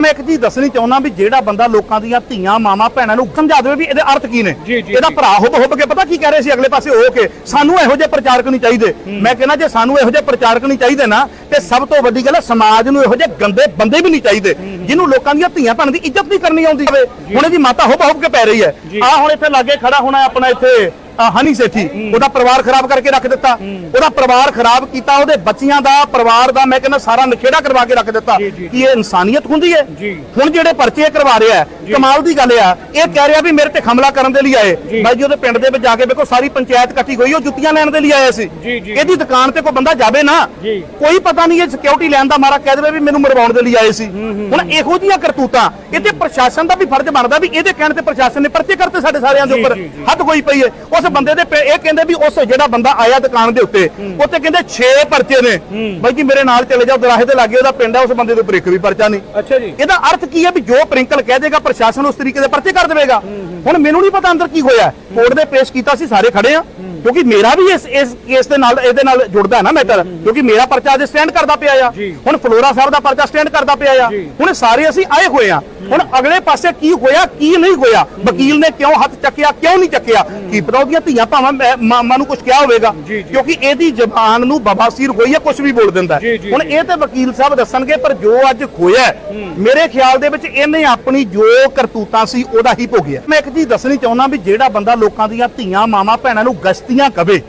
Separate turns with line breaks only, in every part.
ਮੈਂ ਇੱਕ ਚੀਜ਼ ਦੱਸਣੀ ਚਾਹੁੰਦਾ ਵੀ ਜਿਹੜਾ ਬੰਦਾ ਲੋਕਾਂ ਦੀਆਂ ਧੀਆਂ ਮਾਵਾਂ ਭੈਣਾਂ ਨੂੰ ਸਮਝਾ ਦੇਵੇ ਵੀ ਇਹਦੇ ਅਰਥ ਕੀ ਨੇ।
ਜੀ, ਜੀ,
ਇਹਦਾ
ਜੀ।
ਭਰਾ ਹੁੱਬ ਹੁੱਬ ਕੇ ਪਤਾ ਕੀ ਕਹਿ ਰਹੇ ਸੀ ਅਗਲੇ ਪਾਸੇ ਹੋ ਕੇ ਸਾਨੂੰ ਇਹੋ ਜਿਹੇ ਪ੍ਰਚਾਰਕ ਨਹੀਂ ਚਾਹੀਦੇ। ਮੈਂ ਕਹਿੰਦਾ ਜੇ ਸਾਨੂੰ ਇਹੋ ਜਿਹੇ ਪ੍ਰਚਾਰਕ ਨਹੀਂ ਚਾਹੀਦੇ ਨਾ ਤੇ ਸਭ ਤੋਂ ਵੱਡੀ ਗੱਲ ਹੈ ਸਮਾਜ ਨੂੰ ਇਹੋ ਜਿਹੇ ਗੰਦੇ ਬੰਦੇ ਵੀ ਨਹੀਂ ਚਾਹੀਦੇ ਜਿਹਨੂੰ ਲੋਕਾਂ ਦੀਆਂ ਧੀਆਂ ਭੈਣਾਂ ਦੀ ਇੱਜ਼ਤ ਨਹੀਂ ਕਰਨੀ ਆਉਂਦੀ। ਹੋਵੇ ਹੁਣ ਇਹਦੀ ਮਾਤਾ ਹੁੱਬ ਹੁੱਬ ਕੇ ਪੈ ਰਹੀ ਹੈ।
ਜੀ।
ਆ ਹੁਣ ਇੱਥੇ ਲਾਗੇ ਖੜਾ ਹੋਣਾ ਆਪਣਾ ਇੱਥੇ। ਹਨੀ ਸੇਠੀ ਉਹਦਾ ਪਰਿਵਾਰ ਖਰਾਬ ਕਰਕੇ ਰੱਖ ਦਿੱਤਾ ਉਹਦਾ ਪਰਿਵਾਰ ਖਰਾਬ ਕੀਤਾ ਉਹਦੇ ਬੱਚਿਆਂ ਦਾ ਪਰਿਵਾਰ ਦਾ ਮੈਂ ਕਹਿੰਦਾ ਸਾਰਾ ਨਖੇੜਾ ਕਰਵਾ ਕੇ ਰੱਖ ਦਿੱਤਾ। ਕੀ ਇਹ ਇਨਸਾਨੀਅਤ ਹੁੰਦੀ ਹੈ। ਹੁਣ ਜਿਹੜੇ ਪਰਚੇ ਕਰਵਾ ਰਿਹਾ ਕਮਾਲ ਦੀ ਗੱਲ ਆ ਇਹ ਕਹਿ ਰਿਹਾ ਵੀ ਮੇਰੇ ਤੇ ਹਮਲਾ ਕਰਨ ਦੇ ਲਈ ਆਏ। ਬਾਈ ਜੀ ਉਹਦੇ ਪਿੰਡ ਦੇ ਵਿੱਚ ਜਾ ਕੇ ਵੇਖੋ ਸਾਰੀ ਪੰਚਾਇਤ ਇਕੱਠੀ ਹੋਈ ਉਹ ਜੁੱਤੀਆਂ ਲੈਣ ਦੇ ਲਈ ਆਏ ਸੀ। ਇਹਦੀ ਦੁਕਾਨ ਤੇ ਕੋਈ ਬੰਦਾ ਜਾਵੇ ਨਾ। ਕੋਈ ਪਤਾ ਨਹੀਂ ਇਹ ਸਿਕਿਉਰਿਟੀ ਲੈਣ ਦਾ ਮਾਰਾ ਕਹਿ ਦੇਵੇ ਵੀ ਮੈਨੂੰ ਮਰਵਾਉਣ ਦੇ ਲਈ ਆਏ ਸੀ ਹੁਣ ਇਹੋ ਜੀਆਂ ਕਰਤੂਤਾਂ ਇਹ ਤੇ ਪ੍ਰਸ਼ਾਸਨ ਦਾ ਵੀ ਫਰਜ਼ ਬਣਦਾ ਵੀ ਇਹਦੇ ਕਹਿਣ ਤੇ ਪ੍ਰਸ਼ਾਸਨ ਨੇ ਪਰਚੇ ਕਰਤੇ ਸਾਡੇ ਸਾਰਿਆਂ ਦੇ ਉੱਪਰ। ਹੱਦ ਹੋਈ ਪਈ ਹੈ ਉਸ ਬੰਦੇ ਦੇ ਪੇ- ਇਹ ਕਹਿੰਦੇ ਵੀ ਉਸ ਜਿਹੜਾ ਬੰਦਾ ਆਇਆ ਦੁਕਾਨ ਦੇ ਉੱਤੇ ਉੱਤੇ ਕਹਿੰਦੇ 6 ਪਰਚੇ ਨੇ। ਬਾਈ ਜੀ ਮੇਰੇ ਨਾਲ ਚਲੇ ਜਾਓ ਦਰਾਹੇ ਦੇ ਲਾਗੇ ਉਹਦਾ ਪਿੰਡ ਹੈ ਉਸ ਬੰਦੇ ਦੇ ਉੱਪਰ ਇੱਕ ਵੀ ਪਰਚਾ ਨਹੀਂ।
ਅੱਛਾ ਜੀ।
ਇਹਦਾ ਅਰਥ ਕੀ ਹੈ ਵੀ ਜੋ ਪ੍ਰਿੰਕਲ ਕਹਿ ਦੇਗਾ ਪ੍ਰਸ਼ਾਸਨ ਉਸ ਤਰੀਕੇ ਦੇ ਪਰਚੇ ਕਰ ਦੇਵੇਗਾ। ਹੁਣ ਮੈਨੂੰ ਨਹੀਂ ਪਤਾ ਅੰਦਰ ਕੀ ਹੋਇਆ। ਕੋਰਟ ਦੇ ਪੇਸ਼ ਕੀਤਾ ਸੀ ਸਾਰੇ ਖੜੇ ਆ। ਕਿਉਂਕਿ ਮੇਰਾ ਵੀ ਇਸ ਇਸ ਕੇਸ ਦੇ ਨਾਲ ਇਹਦੇ ਨਾਲ ਜੁੜਦਾ ਹੈ ਨਾ ਮੈਟਰ। ਕਿਉਂਕਿ ਮੇਰਾ ਪਰਚਾ ਅੱਜ ਸਟੈਂਡ ਕਰਦਾ ਪਿਆ ਆ।
ਜੀ।
ਹੁਣ ਫਲੋਰਾ ਸਾਹਿਬ ਦਾ ਪਰਚਾ ਸਟੈਂਡ ਕਰਦਾ ਪਿਆ ਆ।
ਜੀ।
ਹੁਣ ਸਾਰੇ ਅਸੀਂ ਆਏ ਹੋਏ ਆ। ਹੁਣ ਅਗਲੇ ਪਾਸੇ ਕੀ ਹੋਇਆ ਕੀ ਨਹੀਂ ਹੋਇਆ? ਵਕੀਲ ਨੇ ਕਿਉਂ ਹੱਥ ਚੱਕਿਆ ਕਿਉਂ ਨਹੀਂ ਚੱਕਿਆ? ਕੀ ਪਤਾ ਉਹਦੀਆਂ ਧੀਆਂ ਭਾਵਾਂ ਮੈਂ- ਮਾਂ ਨੂੰ ਕੁਝ ਕਿਹਾ ਹੋਵੇਗਾ। ਕਿਉਂਕਿ ਇਹਦੀ ਜ਼ਬਾਨ ਨੂੰ ਬਵਾਸੀਰ ਹੋਈ ਹੈ ਕੁਝ ਵੀ ਬੋਲ ਦਿੰਦਾ ਹੁਣ। ਇਹ ਤੇ ਵਕੀਲ ਸਾਹਿਬ ਦੱਸਣਗੇ ਪਰ ਜੋ ਅੱਜ ਖੋਇਆ ਹੈ, ਮੇਰੇ ਖਿਆਲ ਦੇ ਵਿੱਚ ਇਹਨੇ ਆਪਣੀ ਜੋ ਕਰਤੂਤਾਂ ਸੀ ਉਹਦਾ ਹੀ ਭੋਗਿਆ ਮੈਂ ਇੱਕ ਚੀਜ਼ ਦੱਸਣੀ ਚਾਹੁੰਦਾ ਵੀ ਜਿਹੜਾ ਬੰਦਾ ਲੋਕਾਂ ਦੀਆਂ ਧੀਆਂ ਮਾਵਾਂ ਭੈਣਾਂ ਨੂੰ ਗਸਤੀਆਂ ਕਵੇ।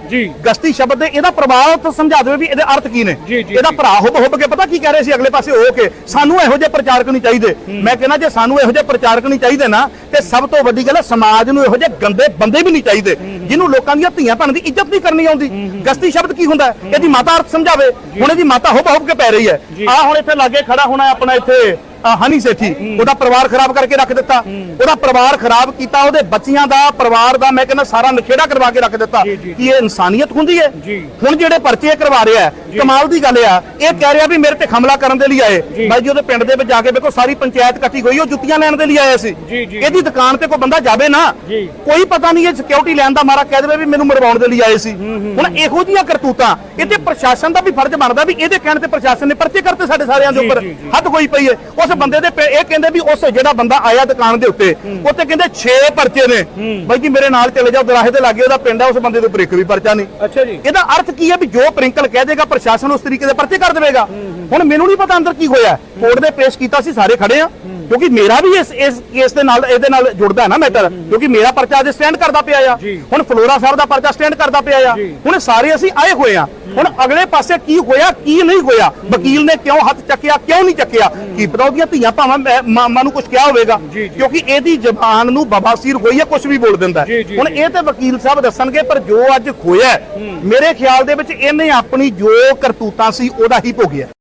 ਗਸਤੀ ਸ਼ਬਦ ਦੇ ਇਹਦਾ ਪ੍ਰਭਾਵ ਤਾਂ ਸਮਝਾ ਦੇਵੇ ਵੀ ਇਹਦੇ ਅਰਥ ਕੀ ਨੇ। ਇਹਦਾ। ਭਰਾ ਹੁੱਬ ਹੁੱਬ ਕੇ ਪਤਾ ਕੀ ਕਹਿ ਰਹੇ ਸੀ ਅਗਲੇ ਪਾਸੇ ਹੋ ਕੇ ਸਾਨੂੰ ਇਹੋ ਜਿਹੇ ਪ੍ਰਚਾਰਕ ਨਹੀਂ ਚਾਹੀਦੇ। ਮੈਂ ਕਹਿੰਦਾ ਜੇ ਸਾਨੂੰ ਇਹੋ ਜਿਹੇ ਪ੍ਰਚਾਰਕ ਨਹੀਂ ਚਾਹੀਦੇ ਨਾ ਤੇ ਸਭ ਤੋਂ ਵੱਡੀ ਗੱਲ ਹੈ ਸਮਾਜ ਨੂੰ ਇਹੋ ਜਿਹੇ ਗੰਦੇ ਬੰਦੇ ਵੀ ਨਹੀਂ ਚਾਹੀਦੇ ਜਿਹਨੂੰ ਲੋਕਾਂ ਦੀਆਂ ਧੀਆਂ ਭੈਣਾਂ ਦੀ ਇੱਜ਼ਤ ਨਹੀਂ ਕਰਨੀ ਆਉਂਦੀ ਗਸਤੀ ਸ਼ਬਦ ਕੀ ਹੁੰਦਾ? ਇਹਦੀ ਮਾਤਾ ਅਰਥ ਸਮਝਾਵੇ ਹੁਣ ਇਹਦੀ ਮਾਤਾ ਹੁੱਬ ਹੁੱਬ ਕੇ ਪੈ ਰਹੀ ਹੈ। ਆ ਹੁਣ ਇੱਥੇ ਲਾਗੇ ਖੜਾ ਹੋਣਾ ਆਪਣਾ ਇੱਥੇ ਹਨੀ ਸੇਠੀ। ਉਹਦਾ ਪਰਿਵਾਰ ਖਰਾਬ ਕਰਕੇ ਰੱਖ ਦਿੱਤਾ। ਉਹਦਾ ਪਰਿਵਾਰ ਖਰਾਬ ਕੀਤਾ ਉਹਦੇ ਬੱਚਿਆਂ ਦਾ ਪਰਿਵਾਰ ਦਾ ਮੈਂ ਕਹਿੰਦਾ ਸਾਰਾ ਨਖੇੜਾ ਕਰਵਾ ਕੇ ਰੱਖ ਦਿੱਤਾ। ਕੀ ਇਹ ਇਨਸਾਨੀਅਤ ਹੁੰਦੀ ਹੈ। ਹੁਣ ਜਿਹੜੇ ਪਰਚੇ ਕਰਵਾ ਰਿਹਾ ਕਮਾਲ ਦੀ ਗੱਲ ਆ। ਇਹ ਕਹਿ ਰਿਹਾ ਵੀ ਮੇਰੇ ਤੇ ਹਮਲਾ ਕਰਨ ਦੇ ਲਈ ਆਏ। ਬਾਈ ਜੀ ਉਹਦੇ ਪਿੰਡ ਦੇ ਵਿੱਚ ਜਾ ਕੇ ਵੇਖੋ ਸਾਰੀ ਪੰਚਾਇਤ ਇਕੱਠੀ ਹੋਈ ਉਹ ਜੁੱਤੀਆਂ ਲੈਣ ਦੇ ਲਈ ਆਏ ਸੀ। ਇਹਦੀ ਦੁਕਾਨ ਤੇ ਕੋਈ ਬੰਦਾ ਜਾਵੇ ਨਾ। ਕੋਈ ਪਤਾ ਨਹੀਂ ਇਹ ਸਿਕਿਉਰਿਟੀ ਲੈਣ ਦਾ ਮਾਰਾ ਕਹਿ ਦੇਵੇ ਵੀ ਮੈਨੂੰ ਮਰਵਾਉਣ ਦੇ ਲਈ ਆਏ ਸੀ। ਹੁਣ ਇਹੋ ਜੀਆਂ ਕਰਤੂਤਾਂ ਇਹ ਤੇ ਪ੍ਰਸ਼ਾਸਨ ਦਾ ਵੀ ਫਰਜ਼ ਬਣਦਾ ਵੀ ਇਹਦੇ ਕਹਿਣ ਤੇ ਪ੍ਰਸ਼ਾਸਨ ਨੇ ਪਰਚੇ ਕਰਤੇ ਸਾਡੇ ਸਾਰਿਆਂ ਦੇ ਉੱਪਰ। ਹੱਦ ਹੋਈ ਪਈ ਹੈ। ਉਸ ਬੰਦੇ ਦੇ ਪੇ- ਇਹ ਕਹਿੰਦੇ ਵੀ ਉਸ ਜਿਹੜਾ ਬੰਦਾ ਆਇਆ ਦੁਕਾਨ ਦੇ ਉੱਤੇ ਉੱਤੇ ਕਹਿੰਦੇ 6 ਪਰਚੇ ਨੇ। ਬਾਈ ਜੀ ਮੇਰੇ ਨਾਲ ਚਲੇ ਜਾਓ ਦਰਾਹੇ ਦੇ ਲਾਗੇ ਉਹਦਾ ਪਿੰਡ ਹੈ ਉਸ ਬੰਦੇ ਦੇ ਉੱਪਰ ਇੱਕ ਵੀ ਪਰਚਾ ਨਹੀਂ।
ਅੱਛਾ ਜੀ।
ਇਹਦਾ ਅਰਥ ਕੀ ਹੈ ਵੀ ਜੋ ਪ੍ਰਿੰਕਲ ਕਹਿ ਦੇਗਾ ਪ੍ਰਸ਼ਾਸਨ ਉਸ ਤਰੀਕੇ ਦੇ ਪਰਚੇ ਕਰ ਦੇਵੇਗਾ? ਹੁਣ ਮੈਨੂੰ ਨਹੀਂ ਪਤਾ ਅੰਦਰ ਕੀ ਹੋਇਆ। ਕੋਰਟ ਦੇ ਪੇਸ਼ ਕੀਤਾ ਸੀ ਸਾਰੇ ਖੜੇ ਆ। ਕਿਉਂਕਿ ਮੇਰਾ ਵੀ ਇਸ ਇਸ ਕੇਸ ਦੇ ਨਾਲ ਇਹਦੇ ਨਾਲ ਜੁੜਦਾ ਹੈ ਨਾ ਮੈਟਰ ਕਿਉਂਕਿ ਮੇਰਾ ਪਰਚਾ ਅੱਜ ਸਟੈਂਡ ਕਰਦਾ ਪਿਆ ਆ। ਹੁਣ ਫਲੋਰਾ ਸਾਹਿਬ ਦਾ ਪਰਚਾ ਸਟੈਂਡ ਕਰਦਾ ਪਿਆ ਆ। ਹੁਣ ਸਾਰੇ ਅਸੀਂ ਆਏ ਹੋਏ ਆ। ਹੁਣ ਅਗਲੇ ਪਾਸੇ ਕੀ ਹੋਇਆ ਕੀ ਨਹੀਂ ਹੋਇਆ? ਵਕੀਲ ਨੇ ਕਿਉਂ ਹੱਥ ਚੱਕਿਆ ਕਿਉਂ ਨਹੀਂ ਚੱਕਿਆ? ਕੀ ਪਤਾ ਉਹਦੀਆਂ ਧੀਆਂ ਭਾਵਾਂ ਮੈਂ- ਮਾਂ ਨੂੰ ਕੁਝ ਕਿਹਾ ਹੋਵੇਗਾ। ਕਿਉਂਕਿ ਇਹਦੀ ਜ਼ਬਾਨ ਨੂੰ ਬਵਾਸੀਰ ਹੋਈ ਹੈ ਕੁਝ ਵੀ ਬੋਲ ਦਿੰਦਾ ਹੁਣ। ਇਹ ਤੇ ਵਕੀਲ ਸਾਹਿਬ ਦੱਸਣਗੇ ਪਰ ਜੋ ਅੱਜ ਖੋਇਆ ਹੈ, ਮੇਰੇ ਖਿਆਲ ਦੇ ਵਿੱਚ ਇਹਨੇ ਆਪਣੀ ਜੋ ਕਰਤੂਤਾਂ ਸੀ ਉਹਦਾ ਹੀ ਭੋਗਿਆ